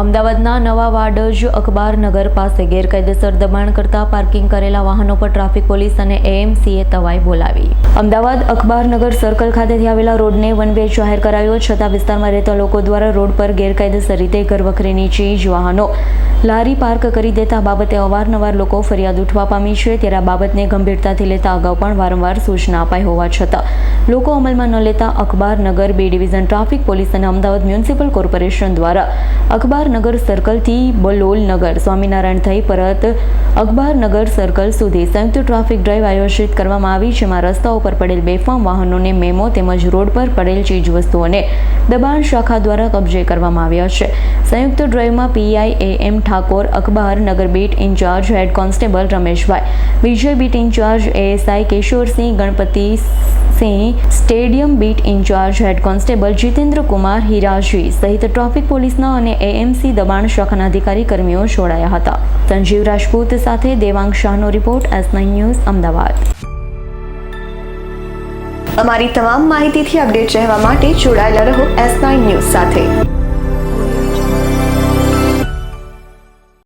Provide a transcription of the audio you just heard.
અમદાવાદના નવા વાડજ અખબારનગર પાસે ગેરકાયદેસર દબાણ કરતા પાર્કિંગ કરેલા વાહનો પર ટ્રાફિક પોલીસ અને એએમસીએ તવાઈ બોલાવી. અમદાવાદ અખબારનગર સર્કલ ખાતેથી આવેલા રોડને વન વે જાહેર કરાયો, છતાં વિસ્તારમાં રહેતા લોકો દ્વારા રોડ પર ગેરકાયદેસર રીતે ઘરવખરીની ચીજ, વાહનો લારી પાર્ક કરી દેતા બાબતે અવારનવાર લોકો ફરિયાદ ઉઠવા પામી છે. ત્યારે આ બાબતને ગંભીરતાથી લેતા અગાઉ પણ વારંવાર સૂચના અપાઈ હોવા છતાં લોકો અમલમાં ન લેતા અખબારનગર બે ડિવિઝન ટ્રાફિક પોલીસ અને અમદાવાદ મ્યુનિસિપલ કોર્પોરેશન દ્વારા અખબારનગર સર્કલથી બલોલનગર સ્વામિનારાયણ થઈ પરત અખબારનગર સર્કલ સુધી સંયુક્ત ટ્રાફિક ડ્રાઈવ આયોજિત કરવામાં આવી, જેમાં રસ્તાઓ પર પડેલ બેફામ વાહનોને મેમો તેમજ રોડ પર પડેલ ચીજવસ્તુઓને દબાણ શાખા દ્વારા કબજે કરવામાં આવ્યા છે. સંયુક્ત ડ્રાઈવમાં પીઆઈ એ M Thakor, Akhbar Nagar beat in-charge head constable Rameshbhai, Vijay beat in-charge ASI Kishorsinh, Ganpati Sinh, stadium beat in-charge head constable Jitendra Kumar Hiraji સહિત ટ્રાફિક પોલીસના અને એએમસી દબાણ શાખાના અધિકારી કર્મીઓ જોડાયા હતા. સંજીવ રાજપૂત સાથે Devang શાહનો report S nine news, Ahmedabad. અમારી તમામ માહિતીથી અપડેટ રહેવા માટે જોડાયેલા રહો એસ નાઇન ન્યૂઝ સાથે.